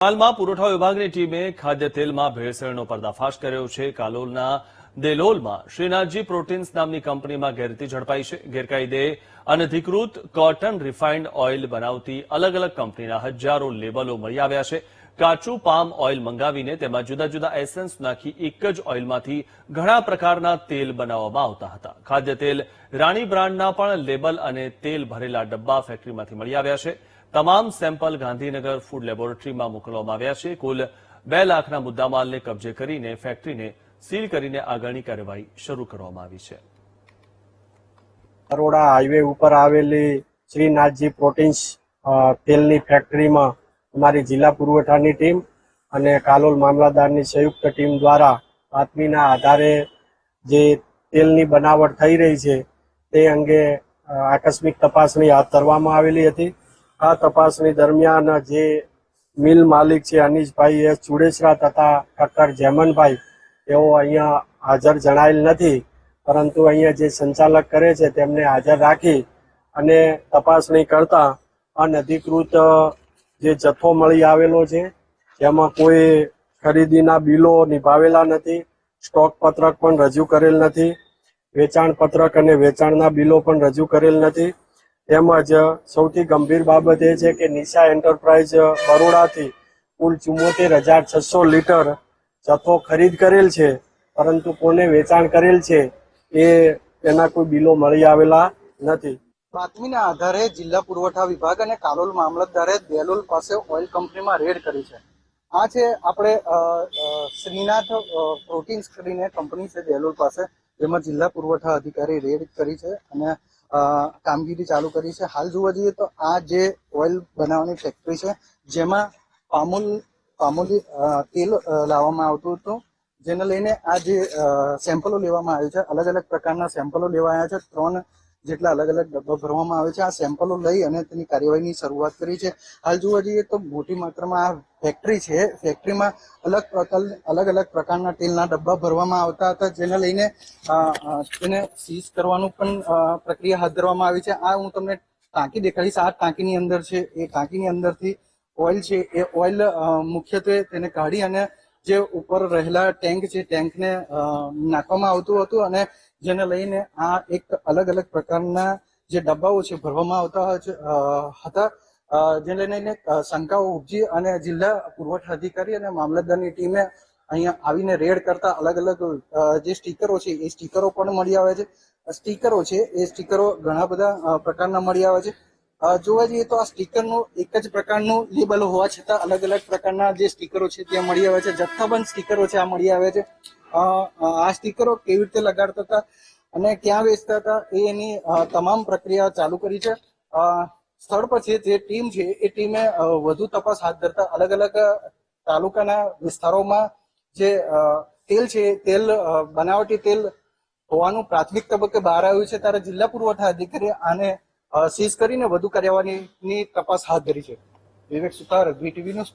હાલમાં પુરવઠા વિભાગની ટીમે ખાદ્ય તેલમાં ભેળસેળનો પર્દાફાશ કર્યો છે. કાલોલના દેલોલમાં શ્રીનાથજી પ્રોટીન્સ નામની કંપનીમાં ગેરરીતિ ઝડપાઈ છે. ગેરકાયદે અનધિકૃત કોટન રિફાઇન્ડ ઓઇલ બનાવતી અલગ અલગ કંપનીના હજારો લેબલો મળી આવ્યા છે. કાચું પામ ઓઇલ મંગાવીને તેમાં જુદા જુદા એસેન્સ નાખી એક જ ઓઇલમાંથી ઘણા પ્રકારના તેલ બનાવવામાં આવતા હતા. ખાદ્ય તેલ રાણી બ્રાન્ડના પણ લેબલ અને તેલ ભરેલા ડબ્બા ફેક્ટરીમાંથી મળી આવ્યા છે. તમામ સેમ્પલ ગાંધીનગર ફૂડ લેબોરેટરીમાં મોકલવામાં આવ્યા છે. કુલ બે લાખના મુદ્દામાલને કબજે કરીને ફેક્ટરીને સીલ કરીને આગળની કાર્યવાહી શરૂ કરવામાં આવી છે. બરોડા હાઈવે ઉપર આવેલી શ્રીનાથજી પ્રોટીન્સ તેલની ફેક્ટરીમાં અમારી જિલ્લા પુરવઠાની ટીમ અને કાલોલ મામલાદારની સંયુક્ત ટીમ દ્વારા બાતમીના આધારે જે તેલની બનાવટ થઈ રહી છે, તે અંગે આકસ્મિક તપાસણી હાથ ધરવામાં આવેલી હતી. આ તપાસણી દરમિયાન જે મિલ માલિક છે અનીશભાઈ એસ ચુડેસરા તથા ઠક્કર જેમનભાઈ, તેઓ અહીંયા હાજર જણાયેલ નથી. પરંતુ અહીંયા જે સંચાલક કરે છે, તેમને હાજર રાખી અને તપાસણી કરતા અનધિકૃત જે જથ્થો મળી આવેલો છે તેમાં કોઈ ખરીદીના બિલો નિભાવેલા નથી, સ્ટોક પત્રક પણ રજૂ કરેલ નથી, વેચાણ પત્રક અને વેચાણના બિલો પણ રજૂ કરેલ નથી. તેમજ સૌથી ગંભીર બાબત એ છે કે નિશા એન્ટરપ્રાઇઝ બરોડાથી કુલ ચુમ્મોતેર હજાર છસો લીટર જથ્થો ખરીદ કરેલ છે, પરંતુ કોને વેચાણ કરેલ છે એ એના કોઈ બિલો મળી આવેલા નથી. બાતમીના આધારે જિલ્લા પુરવઠા વિભાગ અને કાલોલ મામલતદારે દેલોલ પાસે ઓઇલ કંપનીમાં રેડ કરી છે. આ છે આપણે શ્રીનાથ પ્રોટીન્સ કરીને કંપની છે દેલોલ પાસે, જેમાં જિલ્લા પુરવઠા અધિકારી રેડ કરી છે અને કામગીરી ચાલુ કરી છે. હાલ જોવા જઈએ તો આ જે ઓઇલ બનાવવાની ફેક્ટરી છે, જેમાં પામુલ, પામુલી તેલ લાવવામાં આવતું હતું. જેને લઈને આ જે સેમ્પલો લેવામાં આવ્યું છે અલગ અલગ પ્રકારના સેમ્પલો લેવાયા છે. ત્રણ જેટલા અલગ અલગ ડબ્બા ભરવામાં આવે છે, આ સેમ્પલો લઈ અને તેની કાર્યવાહીની શરૂઆત કરી છે. હાલ જોવા જઈએ તો મોટી માત્રામાં આ ફેક્ટરી છે. ફેક્ટરીમાં અલગ પ્રકાર, અલગ અલગ પ્રકારના તેલના ડબ્બા ભરવામાં આવતા હતા, જેને લઈને તેને સીઝ કરવાનું પણ પ્રક્રિયા હાથ ધરવામાં આવી છે. આ હું તમને ટાંકી દેખાડીશ. આ ટાંકીની અંદર છે, એ ટાંકીની અંદરથી ઓઇલ છે, એ ઓઇલ મુખ્યત્વે તેને કાઢી અને જે ઉપર રહેલા ટેન્ક છે ટેન્કને નાખવામાં આવતું હતું અને જેને લઈને આ એક અલગ અલગ પ્રકારના જે ડબ્બાઓ છે ભરવામાં આવતા હતા. જેને લઈને શંકાઓ ઉપજી અને જિલ્લા પુરવઠા અધિકારી અને મામલતદારની ટીમે અહીંયા આવીને રેડ કરતા અલગ અલગ જે સ્ટીકરો છે, એ સ્ટીકરો પણ મળી આવે છે. સ્ટીકરો છે, એ સ્ટીકરો ઘણા બધા પ્રકારના મળી આવે છે. જોવા જઈએ તો આ સ્ટીકરનું એક જ પ્રકારનું લેબલ હોવા છતાં અલગ અલગ પ્રકારના જે સ્ટીકરો છે, ત્યાં મળી આવે છે. જથ્થાબંધ સ્ટીકરો છે, આ મળી આવે છે. આ સ્ટીકરો કેવી રીતે લગાડતા હતા અને ક્યાં વેચતા હતા એની તમામ પ્રક્રિયા ચાલુ કરી છે. સ્થળ પછી જે ટીમ છે, એ ટીમે વધુ તપાસ હાથ ધરતા અલગ અલગ તાલુકાના વિસ્તારોમાં જે તેલ છે તેલ બનાવટી તેલ હોવાનું પ્રાથમિક તબક્કે બહાર આવ્યું છે ત્યારે જિલ્લા પુરવઠા અધિકારી આને સીઝ કરીને વધુ કાર્યવાહીની તપાસ હાથ ધરી છે. વિવેક સુતાર વીટીવી ન્યૂઝ